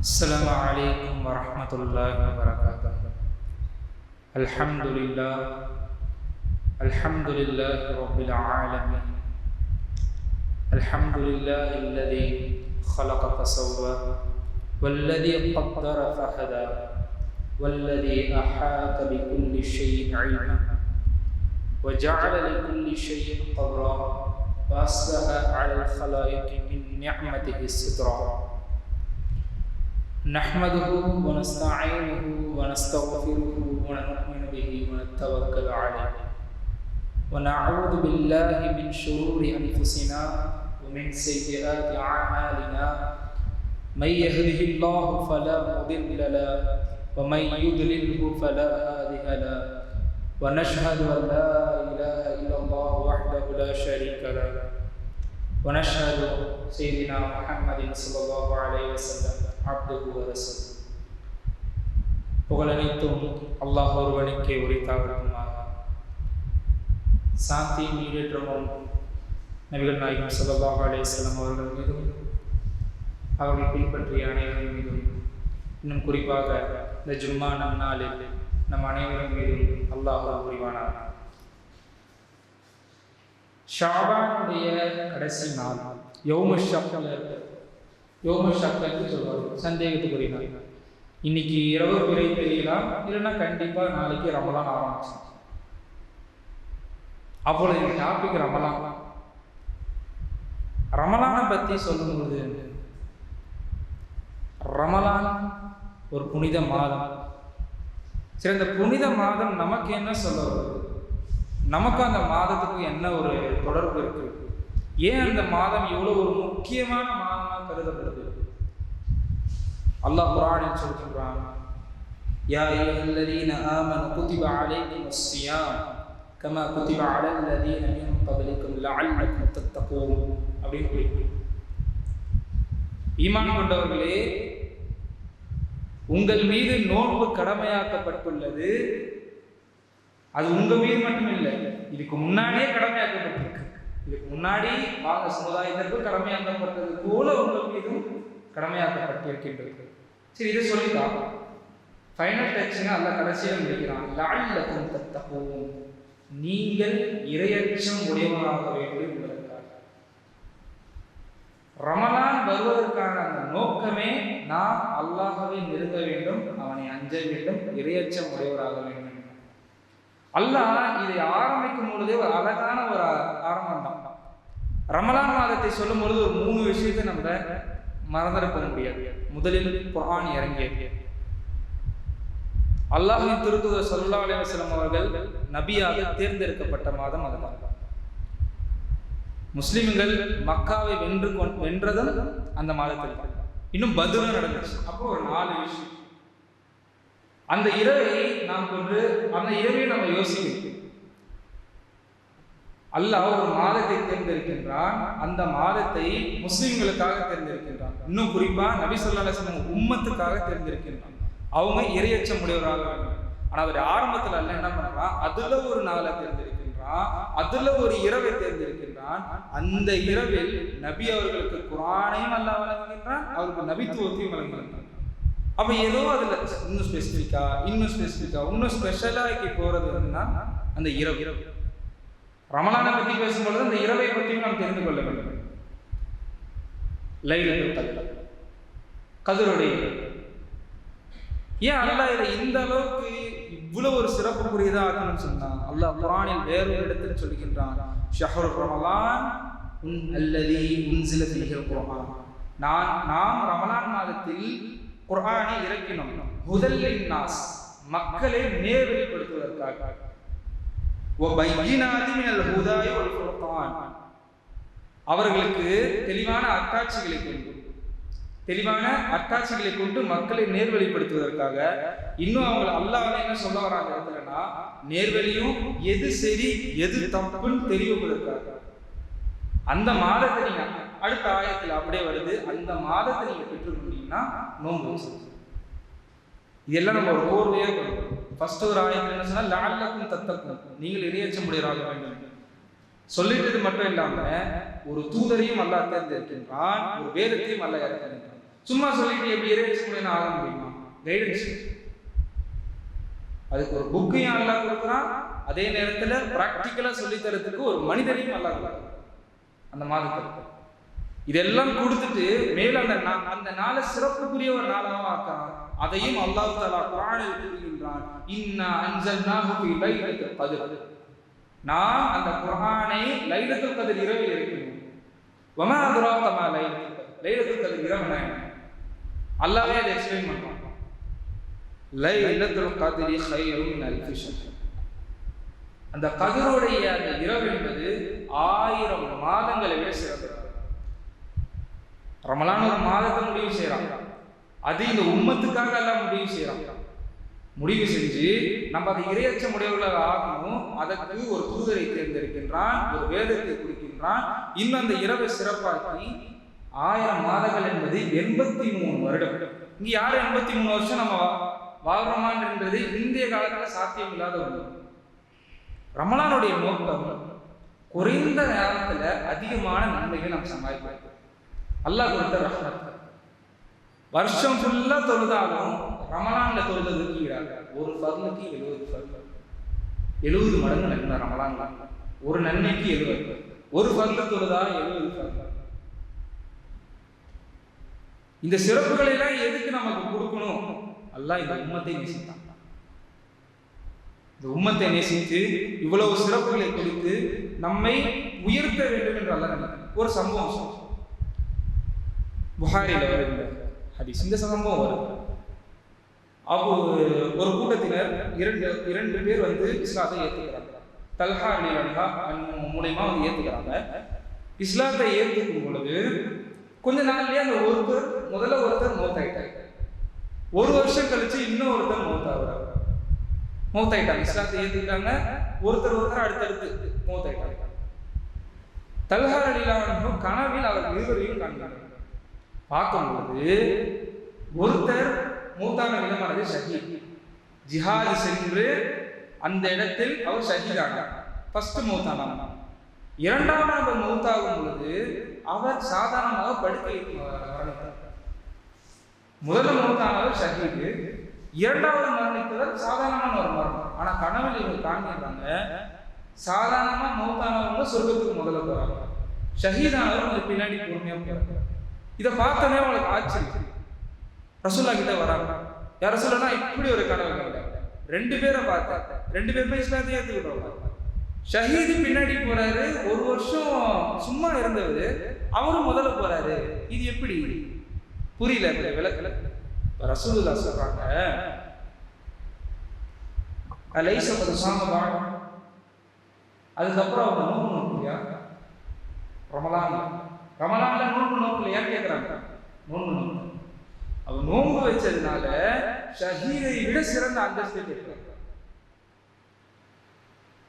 السلام عليكم ورحمة الله وبركاته الحمد لله الحمد لله رب العالمين الحمد لله الذي خلق فسوى والذي قدر فهدى والذي أحاط بكل شيء علما وجعل لكل شيء قدرا وأصلح على الخلائق من نعمته السترا نحمده ونستعينه ونستغفره ونؤمن به ونتوكل عليه. ونعوذ بالله من شرور أنفسنا ومن سيئات أعمالنا. من يهده الله فلا مضل له ومن يضلله فلا هادي له. ونشهد أن لا إله إلا الله وحده لا شريك له. ونشهد سيدنا محمد صلى الله عليه وسلم. அப்துகு வரசு புகழனைத்தும் அல்லாஹ் ஒருவனுக்கே உரித்தாகட்டுமாக சாந்தியும் ஈடேற்றமும் நபிகள் நாயகம் சல்லாஹ் அலேஸ்லம் அவர்கள் மீதும் அவர்கள் பின்பற்றிய அனைவரின் மீதும் இன்னும் குறிப்பாக இந்த ஜும்மா நம் நாளில் நம் அனைவரின் மீதும் அல்லாஹோ புரிவானார் ஷாபானுடைய கடைசி நாள் யோம ஷாப்ல யோம ஷக்கல்னு சொல்லுவாங்க சந்தேகத்துக்குரிய இன்னைக்கு இரவு பிறை தெரியலாம் இல்லைன்னா கண்டிப்பாக நாளைக்கு ரமலான் ஆரம்பிச்சு. அப்போது இந்த டாபிக் ரமலான். ரமலானை பற்றி சொல்லும்போது ரமலான் ஒரு புனித மாதம். சரி அந்த புனித மாதம் நமக்கு என்ன சொல்ல வருது நமக்கு அந்த மாதத்துக்கு என்ன ஒரு தொடர்பு இருக்கு? ஏன் அந்த மாதம் எவ்வளோ ஒரு முக்கியமான மாதம் கருதப்படுது. அல்லாஹ் குரானில் சொல்கிறான் யா அய்யுஹல்லதீன ஆமனு குதிப அலைக்குமுஸ் ஸியாம் கமா குதிப அலல் லதீன மின் கப்லிக்கும் லஅல்லக்கும் தத்தகூன் அப்படின்னு குறிப்பிட்டு ஈமான் கொண்டவர்களே உங்கள் மீது நோன்பு கடமையாக்கப்பட்டுள்ளது. அது உங்க மீது மட்டும் இல்லை இதுக்கு முன்னாடியே கடமையாக்கப்பட்டிருக்கு. இதுக்கு முன்னாடி வாங்க சமுதாயத்திற்கு கடமையாக்கப்பட்டது போல உங்கள் மீதும் கடமையாக்கப்பட்டிருக்கின்றது. சரி இதை சொல்லிட்டான் ஃபைனல் டச்சுங்க அல்ல கடைசியில் முடிக்கிறான் லால்லக்கும் தத்தகவும் நீங்கள் இரையச்சம் உடையவராக வேண்டும் என்பதற்காக. ரமலான் வருவதற்கான அந்த நோக்கமே நாம் அல்லாஹவை நெருங்க வேண்டும் அவனை அஞ்ச வேண்டும் இரையச்சம் உடையவராக வேண்டும். அல்லாஹ் இதை ஆரம்பிக்கும் பொழுதே ஒரு அழகான ஒரு ஆரம்பம் தான். ரமலான் மாதத்தை சொல்லும் பொழுது ஒரு மூணு விஷயத்தை நம்ம மறந்திருக்க முடியாது. முதலில் குரான் இறங்கியது. அல்லாஹின் திருத்துதர் சல்லா அலிவசலம் அவர்கள் நபியாக தேர்ந்தெடுக்கப்பட்ட மாதம் அதுதான். முஸ்லிம்கள் மக்காவை வென்று வென்றதும் அந்த மாதத்தில் இன்னும் பதிலும் நடந்துச்சு. அப்போ ஒரு நாலு விஷயம். அந்த இரவை நாம் கொண்டு அந்த இரவை நம்ம யோசிக்கணும் அல்லாஹ் ஒரு மாதத்தை தேர்ந்தெடுக்கின்றான். அந்த மாதத்தை முஸ்லிம்களுக்காக தேர்ந்தெடுக்கின்றான். இன்னும் குறிப்பா நபி சொல்லா அலுவலம் உம்மத்துக்காக தேர்ந்தெடுக்கின்றான். அவங்க இரையச்சம் உடையவராக வேண்டும். ஆனா அவர் ஆரம்பத்துல அல்ல என்ன பண்றான்? அதுல ஒரு நாளை தேர்ந்தெடுக்கின்றான். அதுல ஒரு இரவை தேர்ந்தெடுக்கின்றான். அந்த இரவில் நபி அவர்களுக்கு குரானையும் அல்ல வழங்குகின்றான் அவருக்கு நபித்துவத்தையும் வழங்குகின்றான். அப்போ ஏதோ அதில் இன்னும் ஸ்பெசிஃபிக்கா இன்னும் ஸ்பெசிஃபிக்கா இன்னும் ஸ்பெஷலாக்கி போகிறது வந்துன்னா அந்த இரவு. இரவு ரமலானை பற்றி பேசும்பொழுது அந்த இரவை பற்றியும் நாம் தெரிந்து கொள்ள வேண்டும். லைலத்துல் கதிர். கதிரோடைய ஏன் அல்லா இதை இந்த அளவுக்கு இவ்வளவு ஒரு சிறப்புக்குரியதாக ஆக்கணும்னு சொன்னான் அல்லாஹ் குரானில் வேறொரு இடத்துல சொல்கின்றான் ஷஹரு ரமலான் உன் அல்லதி உன் சில குர்ஆன். நான் நாம் ரமலான் மாதத்தில் குர்ஆனை இறக்கினோம். முதலில் நாஸ். மக்களை நேர்வழிப்படுத்துவதற்காக அவர்களுக்கு தெளிவான அட்டாட்சிகளை கொண்டு தெளிவான அட்டாட்சிகளை கொண்டு மக்களை நேர்வழிப்படுத்துவதற்காக இன்னும் அவங்க அல்லாஹ் என்ன சொல்ல வராங்க இடத்துலன்னா நேர்வழியும் எது சரி எது தப்புன்னு தெரிவிப்பதற்காக. அந்த மாதத்தை நீங்க அடுத்த ஆயத்தில் அப்படியே வருது. அந்த மாதத்தை நீங்கள் பெற்றுக்கொண்டீங்கன்னா நோன்பு இதெல்லாம் நம்ம ஒரு கோர்வையாக கொடுக்கணும் ஃபர்ஸ்ட் ஒரு ஆயத்தில் என்ன சொன்னால் லாலக்கும் தத்தக்கும். நீங்கள் இரையச்ச முடியறாக வேண்டும். சொல்லிட்டது மட்டும் இல்லாம ஒரு தூதரையும் அல்லா தேர்ந்தெடுக்கின்றான் ஒரு வேதத்தையும் அல்லாஹ் இறக்கின்றான் சும்மா சொல்லிட்டு எப்படி இறைச்சி முடியும் ஆக முடியுமா? கைடன்ஸ் அதுக்கு ஒரு புக்கையும் அல்லா கொடுக்குறான். அதே நேரத்துல ப்ராக்டிக்கலாக சொல்லித்தரத்துக்கு ஒரு மனிதரையும் அல்லா கொடுக்குறான். அந்த மாதத்தில். இதெல்லாம் கொடுத்துட்டு மேல அந்த நா- அந்த நாளை சிறப்புக்குரிய ஒரு நாளாக ஆக்கான் அதையும் அல்லாஹ் தாலா குரானில் கூறுகின்றான். இன்னா அன்சல்நாஹு லைலத்துல் கத்ர். நான் அந்த குரானை லைலத்துல் கதிர் இரவில் இருக்கிறேன். வமா அத்ராக மா லைலத்துல் கத்ர்? லைலத்துல் கத்ர் இரவுனா அல்லாஹ்வே அதை எக்ஸ்பிளைன் பண்றான் லைலத்துல் கதிரி ஹைரும் மின் அல்ஃபி ஷஹர் அந்த கதிருடைய அந்த இரவு என்பது ஆயிரம் மாதங்களை விட சிறந்தது. ரமலான் ஒரு மாதத்தை முடிவு செய்கிறான் அது இந்த உம்மத்துக்காக எல்லாம் முடிவு செய்கிறான் முடிவு செஞ்சு நம்ம அதை இரையச்ச முடிவுகளாக ஆகணும் அதற்கு ஒரு தூதரை தேர்ந்தெடுக்கின்றான் ஒரு வேதத்தை குறிக்கின்றான். இன்னும் அந்த இரவை சிறப்பாக்கி ஆயிரம் மாதங்கள் என்பது எண்பத்தி மூணு வருடம். இங்கே யார் எண்பத்தி மூணு வருஷம் நம்ம வாழ்றோமான்றது இந்திய காலத்தில் சாத்தியம் இல்லாத ஒன்று ரமலானுடைய நோக்கம் குறைந்த நேரத்தில் அதிகமான நன்மைகள் நாம் சம்பாதிக்கிறோம் அல்லாஹ் கொடுத்த ரஹ்மத். வருஷம் ஃபுல்லாக தொழுதாலும் ரமலானில் தொழுததுக்கு ஈடாக ஒரு ஃபர்னுக்கு எழுபது ஃபர்ல் எழுபது மடங்கு நன்மை ரமலான்ல. ஒரு நன்மைக்கு எழுபது. ஒரு ஃபர்ல தொழுதா எழுபது ஃபர்ல் இந்த சிறப்புகளை எல்லாம் எதுக்கு நமக்கு கொடுக்கணும்? அல்லாஹ் இந்த உம்மத்தை நேசித்தான். இந்த உம்மத்தை நேசித்து இவ்வளவு சிறப்புகளை கொடுத்து நம்மை உயர்த்த வேண்டும் என்று அல்ல ஒரு சம்பவம் சொல்றேன். புகாரில வருகிற ஹதீஸ். இந்த சம்பவம் வருது அப்போ ஒரு கூட்டத்தினர் இரண்டு இரண்டு பேர் வந்து இஸ்லாத்தை ஏத்துக்கிறாங்க. தல்ஹா அலி ரன்ஹா மூலயமா வந்து ஏத்துக்கிறாங்க. இஸ்லாத்தை ஏத்துக்கும் பொழுது கொஞ்ச நாள்லயே அந்த ஒருத்தர் முதல்ல ஒருத்தர் மௌத்தாயிட்டாங்க ஒரு வருஷம் கழிச்சு இன்னும் ஒருத்தர் மௌத்தாகிறாங்க மௌத்தாயிட்டாங்க. இஸ்லாத்தை ஏத்துக்கிட்டாங்க. ஒருத்தர் ஒருத்தர் அடுத்தடுத்து மௌத்தாயிட்டாங்க. தல்ஹா அலிலானும் கனவில் அவர் இருவரையும் காண்கிறாங்க பார்க்கும்போது ஒருத்தர் மூத்தான நிலமானது ஷஹீத் ஜிஹாது சென்று அந்த இடத்தில் அவர் ஷஹீதானார் ஃபர்ஸ்ட் மூத்தானார் இரண்டாவது மூத்தாகும் பொழுது அவர் சாதாரணமாக படுக்கை முதல் முதல்ல மூத்தானவர் ஷஹீது. இரண்டாவது மரணித்தவர் சாதாரணமான ஒரு மரணம் ஆனா கனவில் இவங்க காண்கிறாங்க சாதாரணமா மௌத்தானவங்க சொர்க்கத்துக்கு முதல்ல போறாங்க. ஷஹீதானவர் கொஞ்சம் பின்னாடி பொறுமையா போறாங்க இதை பார்த்தோன்னே அவங்களுக்கு ஆச்சரியம். ரசூல்லா கிட்ட வராங்க. யார் ரசூல்லா இப்படி ஒரு கனவு கண்டாங்க ரெண்டு பேரை பார்த்தேன். ரெண்டு பேருமே இஸ்லாத்தையே ஏற்றுக்கிட்டோம் ஷஹீது பின்னாடி போறாரு. ஒரு வருஷம் சும்மா இருந்தவர். அவரும் முதல்ல போறாரு. இது எப்படி? புரியல இந்த விளக்கல. இப்ப ரசூலுல்லா சொல்றாங்க அலைச ஒரு சாம வாழும் அதுக்கப்புறம் அவங்க நூறு நோக்கியா ரமலான். ரமலான்ல நோன்பு நோக்கில். ஏன் கேட்கிறாங்க நோன்பு நோக்கு அவன் நோன்பு வச்சதுனால ஷஹீதை விட சிறந்த அந்தஸ்து கேட்கிறாங்க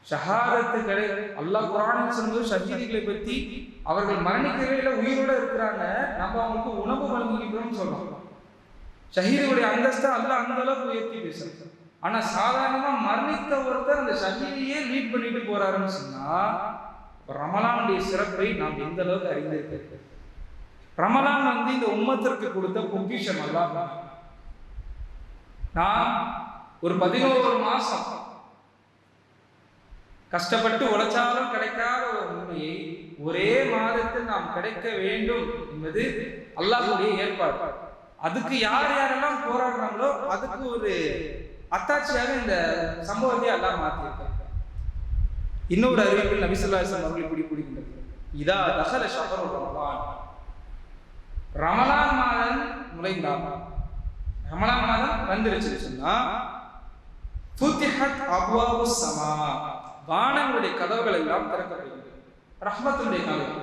ஷஹாதத்து கடை அல்லாஹ் குரான் சொன்னது ஷஹீதிகளை பத்தி அவர்கள் மரணிக்கவே உயிரோட இருக்கிறாங்க. நம்ம அவங்களுக்கு உணவு வழங்கிக்கிறோம்னு சொல்றோம். ஷஹீதுடைய அந்தஸ்தை அல்லாஹ் அந்த அளவுக்கு உயர்த்தி பேசுறாங்க ஆனா சாதாரணமா மரணித்த ஒருத்தர் அந்த ஷஹீதியே லீட் பண்ணிட்டு போறாருன்னு சொன்னா ரமலானுடைய சிறப்பை நாம் எந்த அளவுக்கு அறிந்திருக்கிறோம் ரமலான் வந்து இந்த உம்மத்திற்கு கொடுத்த பொக்கிஷம் அல்லாஹ் நான் ஒரு பதினோரு மாசம் கஷ்டப்பட்டு உழைச்சாலும் கிடைக்காத ஒரு உண்மையை ஒரே மாதத்தில் நாம் கிடைக்க வேண்டும் என்பது அல்லாஹுடைய ஏற்பாடு. அதுக்கு யார் யாரெல்லாம் போராடுறாங்களோ அதுக்கு ஒரு அத்தாட்சியாக இந்த சம்பவத்தை அல்லாஹ் மாற்றியிருக்காங்க இன்னொரு அறிவிப்பில் நபிசுல்லாசன் அவர்கள் இப்படி கூறுகின்றது இதா தசல ஷஹரு ரமலான். ரமலான் மாதம் நுழைந்தார் ரமலான் மாதம் வந்துருச்சு சொன்னா ஃபுத்திஹத் அப்வாபு சமா வானங்களுடைய கதவுகள் எல்லாம் திறக்கப்படுகிறது ரஹ்மத்துடைய கதவு.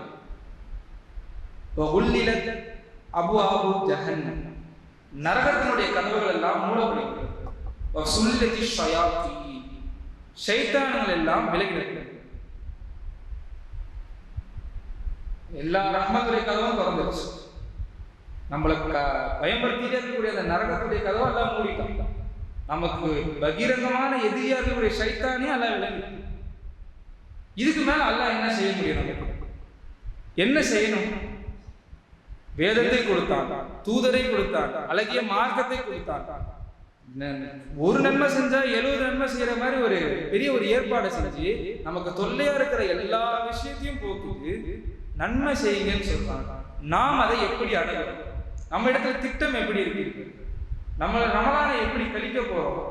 வஉல்லிலத் அப்வாபு ஜஹன்னம். நரகத்தினுடைய கதவுகள் எல்லாம் மூடப்படுகிறது வசுல்லதி ஷயாத்தி ஷைத்தான்கள் எல்லாம் விலகினது. எல்லா ரஹ்மத்துடைய கதவும் திறந்துருச்சு. நம்மளை பயன்படுத்திட்டே இருக்கக்கூடிய அந்த நரகத்துடைய கதவை எல்லாம் மூடிட்டான். நமக்கு பகிரங்கமான எதிரியா இருக்கக்கூடிய சைத்தானே எல்லாம் விளங்கி இதுக்கு மேல அல்லாஹ் என்ன செய்ய முடியும் நமக்கு? என்ன செய்யணும்? வேதத்தை கொடுத்தான் தூதரை கொடுத்தான் அழகிய மார்க்கத்தை கொடுத்தான். ஒரு நன்மை செஞ்சா எழுபது நன்மை செய்யற மாதிரி ஒரு பெரிய ஒரு ஏற்பாடை செஞ்சு நமக்கு தொல்லையா இருக்கிற எல்லா விஷயத்தையும் போக்குது நன்மை செய்யுங்கன்னு சொல்றாங்க. நாம் அதை எப்படி அடையணும் நம்ம இடத்துல திட்டம் எப்படி இருக்கு? நம்ம ரமலானை எப்படி கழிக்க போறோம்?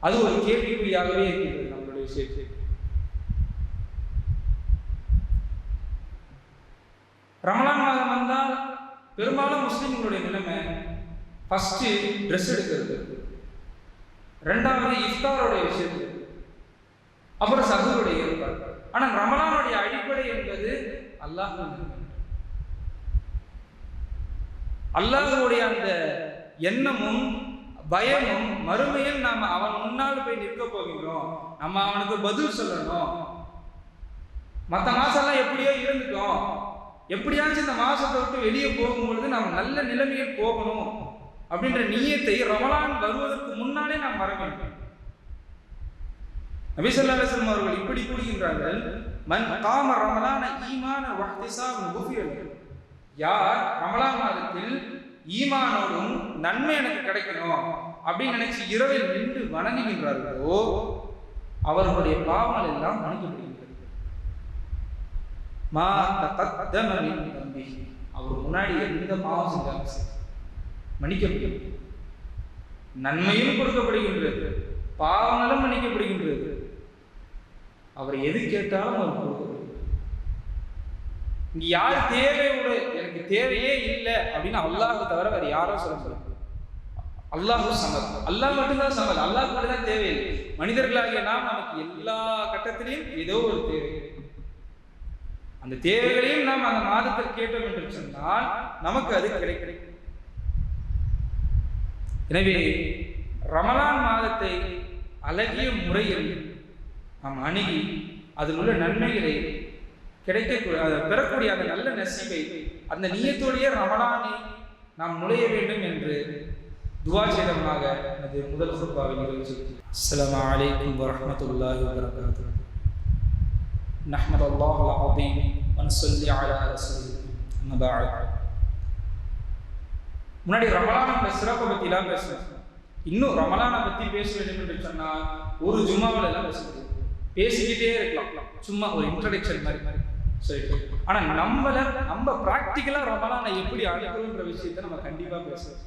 அது ஒரு கேள்விக்குறியாகவே இருக்கிறது நம்மளுடைய விஷயத்தை ரமலான் மாதம் வந்தால் பெரும்பாலும் முஸ்லிம்களுடைய நிலைமை ஃபஸ்ட்டு ட்ரெஸ் எடுக்கிறது. ரெண்டாவது இஃப்தாரோடைய விஷயத்தில் அப்புறம் சகுருடைய ஏற்பாடு. ஆனால் ரமலானுடைய அடிப்படை என்பது அல்லாஹ் அல்லாஹுடைய அந்த எண்ணமும் பயமும் மறுமையில் நாம் அவன் முன்னால் போய் நிற்க போகிறோம் நம்ம அவனுக்கு பதில் சொல்லணும். மற்ற மாசம்லாம் எப்படியோ இருந்துட்டோம். எப்படியாச்சும் இந்த மாசத்தை விட்டு வெளியே போகும்பொழுது நம்ம நல்ல நிலைமையில் போகணும். அப்படின்ற நியத்தை ரமலான் வருவதற்கு முன்னாலே நாம் வர வேண்டும். நபிசல்லா ஸல்லல்லாஹு அவர்கள் இப்படி கூறுகின்றார்கள் மன் காம ரமலான ஈமான வஹ்திசாபன் குஃபியல் யார் ரமலான் மாதத்தில் ஈமானோடும் நன்மை எனக்கு கிடைக்கணும் அப்படின்னு நினைச்சு இரவில் நின்று வணங்குகின்றார்களோ அவர்களுடைய பாவங்கள் எல்லாம் மன்னிக்கப்படுகின்றது மா தத்தமின் தம்பி அவர் முன்னாடி எந்த பாவம் செஞ்சாலும் சரி, மன்னிக்கப்படுகிறது நன்மையும் கொடுக்கப்படுகின்றது. பாவங்களும் மன்னிக்கப்படுகின்றது. அவர் எது கேட்டாலும் அவர் கொடுக்கப்படுகிறது இங்க யார் தேவையோட எனக்கு தேவையே இல்லை அப்படின்னு அல்லாஹ் தவிர வேற யாரும் சொல்ல முடியாது. அல்லாஹும் சமத் அல்லாஹ் மட்டும்தான் சமத் அல்லாஹ் மட்டும்தான் தேவையில்லை மனிதர்களாகிய நாம் நமக்கு எல்லா கட்டத்திலையும் ஏதோ ஒரு தேவை. அந்த தேவைகளையும் நாம் அந்த மாதத்தில் கேட்டோம் என்று சொன்னால் நமக்கு அது கிடைக்கும். எனவே ரமலான் மாதத்தை அழகிய முறையில் நாம் அணுகி அதில் உள்ள நன்மைகளை கிடைக்கக்கூடிய அதை பெறக்கூடிய அந்த நல்ல நசீபை அந்த நியத்தோடைய ரமலானை நாம் நுழைய வேண்டும் என்று துவா செய்தவனாக எனது முதல் சுருப்பாவை நிகழ்ச்சி அஸ்ஸலாமு அலைக்கும் வரஹ்மத்துல்லாஹி வபரகாத்துஹு نحمد الله العظيم ونصلي على رسوله أما بعد முன்னாடி ரமலான சிறப்பை பற்றிலாம் பேசுனேன். இன்னும் ரமலானை பற்றி பேச வேண்டும் என்று சொன்னால் ஒரு ஜும்மாவில் எல்லாம் பேசுறது. பேசிக்கிட்டே இருக்கலாம். சும்மா ஒரு இன்ட்ரடக்ஷன் மாதிரி. மாதிரி சரி. ஆனால் நம்மள நம்ம ப்ராக்டிக்கலாக ரமலானை எப்படி அழைக்கணுன்ற விஷயத்தை நம்ம கண்டிப்பாக பேசுவோம்.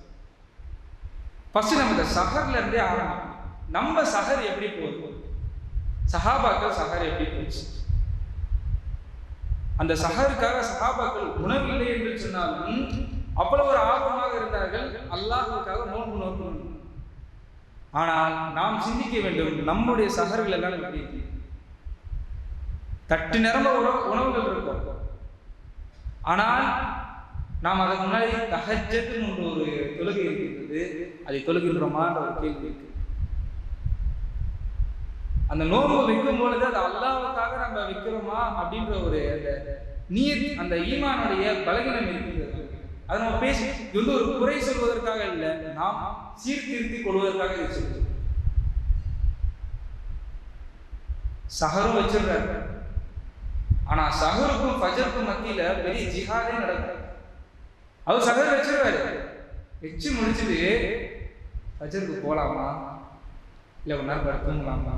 ஃபர்ஸ்ட் நம்ம இந்த சஹர்ல இருந்தே ஆரம்பிக்கணும் நம்ம சஹர் எப்படி போகுது? சஹாபாக்கள் சஹர் எப்படி போச்சு? அந்த சஹருக்காக சஹாபாக்கள் உணவில்லை என்று சொன்னாலும் அவ்வளவு ஒரு ஆர்வமாக இருந்தார்கள். அல்லாஹுக்காக நோன்பு நோக்கணும். ஆனால் நாம் சிந்திக்க வேண்டும் நம்முடைய சகர்கள் எல்லாம் எப்படி தட்டு நிரம்ப உணவு உணவுகள் இருக்கும். ஆனால் நாம் அதற்கு முன்னாடி தஹஜத்துன்னு ஒரு தொழுகை இருக்கின்றது. அதை தொழுகின்றோமான்ற ஒரு கேள்வி இருக்கு. அந்த நோன்பு வைக்கும் பொழுது அது அல்லாவுக்காக நம்ம வைக்கிறோமா அப்படின்ற ஒரு அந்த நீர் அந்த ஈமானுடைய பலகீனம் இருக்கின்றது. அதை நம்ம பேசி இது வந்து ஒரு குறை சொல்வதற்காக இல்லை நாம் சீர்திருத்தி கொள்வதற்காக இதை சகரும் சஹரும் வச்சிருக்காரு. ஆனா சஹருக்கும் ஃபஜருக்கும் மத்தியில பெரிய ஜிஹாதே நடக்கும். அவர் சஹர் வச்சிருவாரு வச்சு முடிச்சுட்டு ஃபஜருக்கு போலாமா? இல்லை ஒரு நேரம் தூங்கலாமா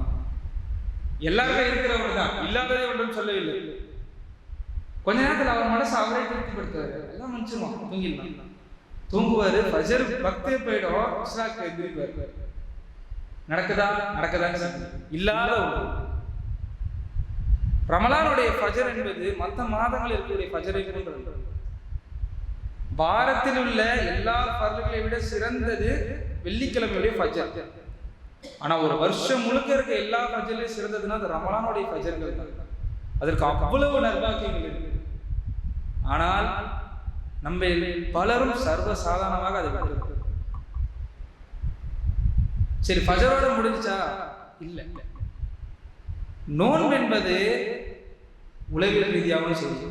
எல்லாருமே இருக்கிறவங்க தான் இல்லாததே ஒன்றும் சொல்லவில்லை. கொஞ்ச நேரத்தில் அவர் மனசு அவரே திருப்திப்படுத்துவார். எல்லாம் முடிச்சிருவோம் தூங்கிடலாம். தூங்குவாரு. ஃபஜர் பக்தே போயிடும். இஸ்லாக்கு எதிர்ப்பார் நடக்குதா? நடக்குதான்னு இல்லாத ஒரு ரமலானுடைய ஃபஜர் என்பது மற்ற மாதங்களில் இருக்கக்கூடிய ஃபஜரை போன்றது வாரத்தில் உள்ள எல்லா பருவங்களை விட சிறந்தது வெள்ளிக்கிழமையுடைய ஃபஜர் ஆனா ஒரு வருஷம் முழுக்க இருக்க எல்லா ஃபஜர்லையும் சிறந்ததுன்னா அது ரமலானுடைய ஃபஜர்கள் தான். அதற்கு அவ்வளவு நர்பாக்கியங்கள் இருக்கு. ஆனால் நம்ம பலரும் சர்வ சாதாரணமாக அதை விட்டு சரி ஃபஜரோட முடிஞ்சா இல்ல. நோன்பு என்பது உளவியல் ரீதியாகவும் சரி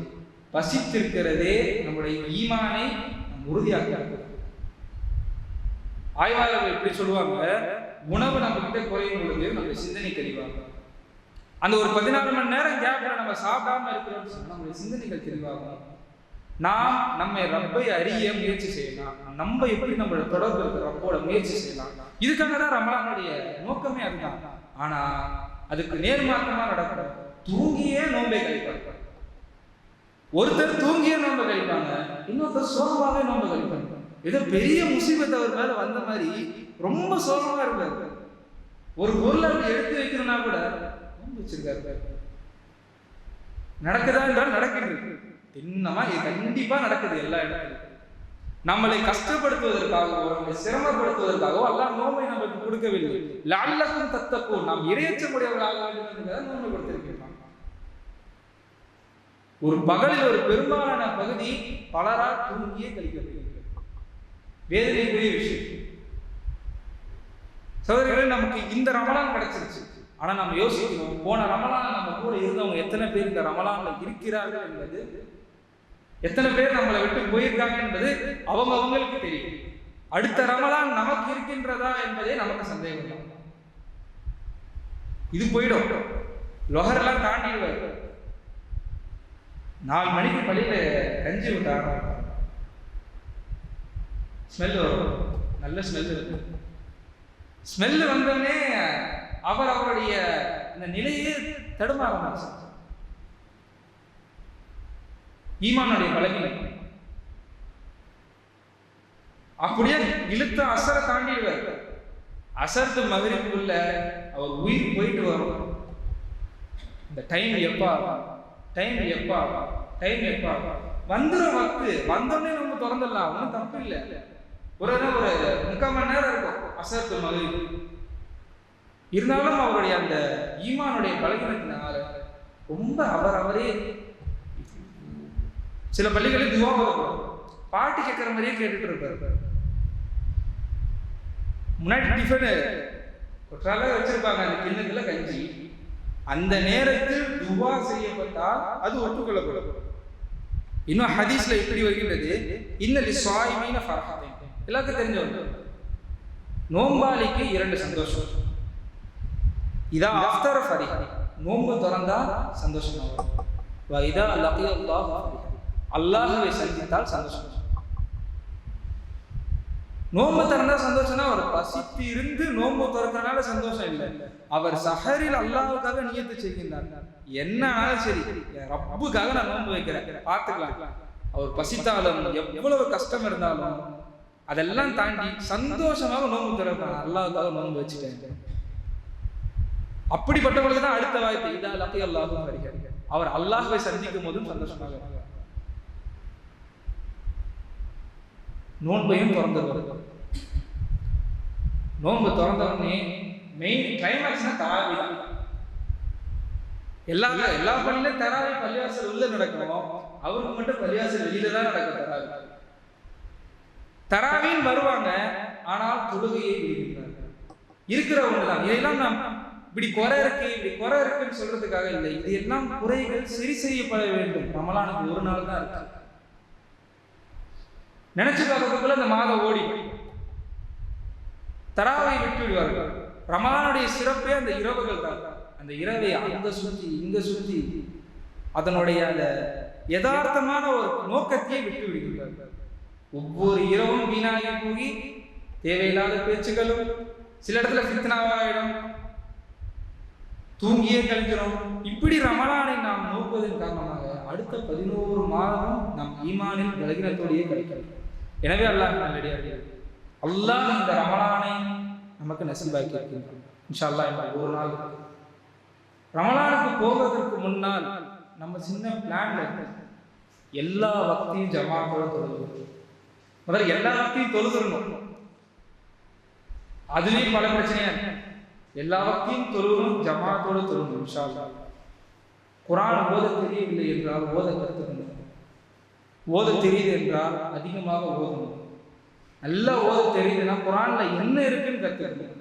பசித்திருக்கிறதே நம்முடைய ஈமானை நம் உறுதியாக்க ஆய்வாளர்கள் எப்படி சொல்லுவாங்க? உணவு நம்ம கிட்ட குறையும் பொழுது நம்ம சிந்தனை தெளிவாங்க அந்த ஒரு பதினாறு மணி நேரம் கேப்ல நம்ம சாப்பிடாம இருக்கிறோம் நம்மளுடைய சிந்தனைகள் தெளிவாகும். நாம் நம்ம ரப்பை அறிய முயற்சி செய்யலாம். நம்ம எப்படி நம்மளோட தொடர்பு இருக்கிற ரப்போட முயற்சி செய்யலாம். இதுக்காக தான் ரமலானுடைய நோக்கமே அதுதான். ஆனா அதுக்கு நேர்மாற்றமா நடக்கும். தூங்கியே நோன்பை கழிப்பாங்க. ஒருத்தர் தூங்கியே நோன்பை கழிப்பாங்க இன்னொருத்தர் சோகமாவே நோன்பை கழிப்பாங்க. ஏதோ பெரிய முசீபத் அவர் மேல வந்த மாதிரி ரொம்ப சோகமா இருப்பாரு. ஒரு பொருளை அப்படி எடுத்து வைக்கணும்னா கூட நோன்பு வச்சிருக்காரு. நடக்குதா என்றால் நடக்கின்றது என்னமா இது கண்டிப்பா நடக்குது எல்லா இடத்துலையும் நம்மளை கஷ்டப்படுத்துவதற்காகவோ நம்மளை சிரமப்படுத்துவதற்காகவோ அல்லா நோமை நமக்கு கொடுக்கவில்லை. லல்லக்கும் தத்தக்கும் நாம் இரையற்றக்கூடியவர்களாக வேண்டும் என்பதை கொடுத்திருக்கிறான் ஒரு பகலில் ஒரு பெரும்பாலான பகுதி பலரால் தூங்கியே கழிக்கப்படுகிறது. வேதனைக்குரிய விஷயம். சகோதரிகளே நமக்கு இந்த ரமலான் கிடைச்சிருச்சு. ஆனா நம்ம யோசிக்கணும் போன ரமலான் நம்ம கூட இருந்தவங்க எத்தனை பேர் இந்த ரமலான்ல இருக்கிறார்கள் என்பது எத்தனை பேர் நம்மளை விட்டு போயிருக்காங்க என்பது அவங்க அவங்களுக்கு தெரியும். அடுத்த ரமலான் நமக்கு இருக்கின்றதா என்பதே நமக்கு சந்தேகம் தான். இது போயிடும். லொஹர்லாம் தாண்டிடுவார். நாலு மணிக்கு பள்ளியில கஞ்சி விட்டாங்க ஸ்மெல் வரும். நல்ல ஸ்மெல் இருக்கு. ஸ்மெல் வந்தோடனே அவர் அவருடைய அந்த நிலையே தடுமாற சார் ஈமானுடைய பலகீனம். அப்படியே இழுத்த அசரை தாண்டிடுவார். அசர்த்து மகரிப்புள்ள அவர் உயிர் போயிட்டு வரும். இந்த டைம் எப்பா? டைம் எப்பா? டைம் எப்பா? வந்துடும் வக்து. வந்தோடனே நம்ம திறந்துடலாம். ஒன்றும் தப்பு இல்லை. ஒரு ஒரு முக்கால் மணி நேரம் இருக்கும் அசர்த்து மகரிப்பு இருந்தாலும் அவருடைய அந்த ஈமானுடைய பலகீனத்தினால ரொம்ப அவர் அவரே சில பள்ளிகளில் துவா வரும் பாட்டு கேட்குற மாதிரியே கேட்டுட்டு இருப்பார். முன்னாடி டிஃபனு ஒற்றால வச்சிருப்பாங்க அந்த கிண்ணத்துல கஞ்சி. அந்த நேரத்தில் துவா செய்யப்பட்டால் அது ஒட்டுக்கொள்ளப்படும் இன்னும் ஹதீஸ்ல இப்படி வருகின்றது. இன்னலி சுவாயிமீன ஃபர்ஹாதேன் எல்லாருக்கும் தெரிஞ்சவங்க. நோம்பாளிக்கு இரண்டு சந்தோஷம். இதான் ஆஃப்டர் ஃபரி நோன்பு திறந்தா சந்தோஷமாக வரும். இதா லqiya அல்லாஹ் அல்லாஹுவை சந்தித்தால் சந்தோஷம். நோன்பு திறந்தா சந்தோஷம்னா அவர் பசித்து இருந்து நோன்பு திறக்கிறனால சந்தோஷம் இல்லை. அவர் சஹரில் அல்லாவுக்காக நியத்து செய்கின்றார். என்ன ஆனாலும் சரி ரப்புக்காக நான் நோன்பு வைக்கிறேன். பார்த்துக்கலாம். அவர் பசித்தாலும் எவ்வளவு கஷ்டம் இருந்தாலும் அதெல்லாம் தாண்டி சந்தோஷமாக நோன்பு திறப்பாங்க அல்லாவுக்காக நோன்பு வச்சுட்டேன். அப்படிப்பட்டவர்களுக்கு தான் அடுத்த வாய்ப்பு. இதா லக்கி அல்லாஹும் வருகிறார் அவர் அல்லாஹுவை சந்திக்கும் போதும் சந்தோஷமாக இருப்பார் நோன்பையும் திறந்துருவார் வருது நோன்பு திறந்த உடனே மெயின் கிளைமேக்ஸ்னா தராவி தான். எல்லா எல்லா பள்ளியிலும் தராவி பள்ளிவாசல் உள்ள நடக்கணும் அவருக்கு மட்டும் பள்ளிவாசல் வெளியில தான் நடக்கும் தராவி. தராவின்னு வருவாங்க ஆனால் தொழுகையை விடுகின்றார்கள். இருக்கிற தான். இதெல்லாம் நாம் இப்படி குறை இருக்கு இப்படி குறை இருக்குன்னு சொல்றதுக்காக இல்லை. இது எல்லாம் குறைகள் சரி செய்யப்பட வேண்டும். ரமலானுக்கு ஒரு நாள் தான் இருக்கு. நினைச்சு பார்க்கறதுக்குள்ள அந்த மாதம் ஓடி தராவை விட்டு விடுவார்கள் ரமலானுடைய சிறப்பே அந்த இரவுகள் தான். அந்த இரவை அந்த சுத்தி இந்த சுத்தி அதனுடைய அந்த யதார்த்தமான ஒரு நோக்கத்தையே விட்டு விடுகின்றார்கள் ஒவ்வொரு இரவும் வீணாகி போகி தேவையில்லாத பேச்சுகளும் சில இடத்துல ஃபித்னாவாயிடும் தூங்கியே கழிக்கிறோம். இப்படி ரமலானை நாம் நோக்குவதன் காரணமாக அடுத்த பதினோரு மாதம் நம் ஈமானில் விலகினத்தோடையே கழிக்கலாம். எனவே அல்லாஹ் நல்லடியார்கள் அல்லாஹ் இந்த ரமலானை நமக்கு நசிபாக்கி இருக்கின்றான். இன்ஷா அல்லாஹ் ஒரு நாள். ரமலானுக்கு போவதற்கு முன்னால் நம்ம சின்ன பிளான்ல எல்லா வக்தியும் ஜமாக்களும் தொழுது முதல்ல எல்லா வக்தியும் தொழுதுருணும் அதுலேயும் பல பிரச்சனையா இருக்கு. எல்லா வக்தியும் தொழுவணும் ஜமாத்தோடு தொழுணும் இன்ஷா அல்லாஹ் குரான் ஓத தெரியவில்லை என்றால் ஓத கற்றுக்கணும் ஓத தெரியுது என்றால் அதிகமாக ஓதணும். நல்லா ஓத தெரியுதுன்னா குரான்ல என்ன இருக்குன்னு கற்றுக்கணும்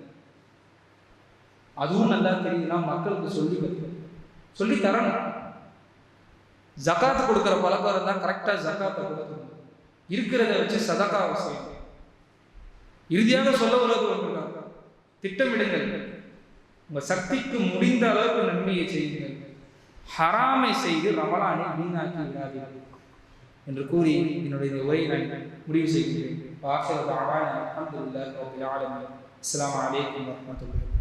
அதுவும் நல்லா தெரியுதுன்னா மக்களுக்கு சொல்லி சொல்லி தரணும். ஜக்காத்து கொடுக்குற பழக்கம் இருந்தால் கரெக்டாக ஜக்காத்தை கொடுக்கணும். இருக்கிறத வச்சு சதக்காவை செய்யணும். இறுதியாக சொல்ல வருவது ஒன்றுதான். திட்டமிடுங்கள். உங்கள் சக்திக்கு முடிந்த அளவுக்கு நன்மையை செய்யுங்கள். ஹராமை செய்து ரமலானை வீணாக்கி விடாதீர்கள். என்று கூறி என்னுடைய இந்த உரையை நான் முடிவு செய்கிறேன் வாசல் அல்ஹம்துலில்லாஹி ரப்பில் ஆலமீன். அஸ்ஸலாமு அலைக்கும் வரஹ்மத்துல்லாஹி